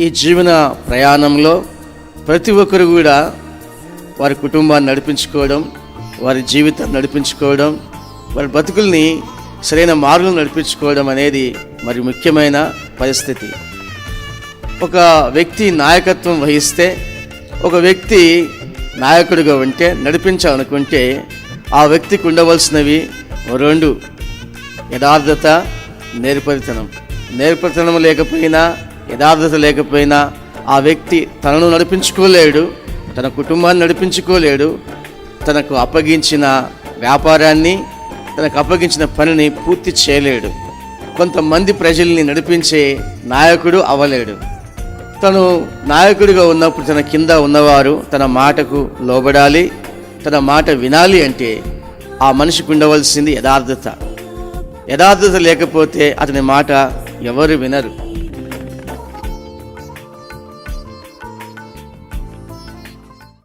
ఈ జీవన ప్రయాణంలో ప్రతి ఒక్కరు కూడా వారి కుటుంబాన్ని నడిపించుకోవడం వారి జీవితం నడిపించుకోవడం వారి బతుకుల్ని సరైన మార్గం నడిపించుకోవడం అనేది మరి ముఖ్యమైన పరిస్థితి. ఒక వ్యక్తి నాయకత్వం వహిస్తే ఒక వ్యక్తి నాయకుడిగా ఉంటే నడిపించాలనుకుంటే ఆ వ్యక్తికి ఉండవలసినవి రెండు యథార్థత నేర్పరితనం. నేర్పరితనం లేకపోయినా యథార్థత లేకపోయినా ఆ వ్యక్తి తనను నడిపించుకోలేడు తన కుటుంబాన్ని నడిపించుకోలేడు తనకు అప్పగించిన వ్యాపారాన్ని తనకు అప్పగించిన పనిని పూర్తి చేయలేడు. కొంతమంది ప్రజల్ని నడిపించే నాయకుడు అవ్వలేడు. తను నాయకుడిగా ఉన్నప్పుడు తన కింద ఉన్నవారు తన మాటకు లోబడాలి తన మాట వినాలి అంటే ఆ మనిషికి ఉండవలసింది యథార్థత. యథార్థత లేకపోతే అతని మాట ఎవరు వినరు.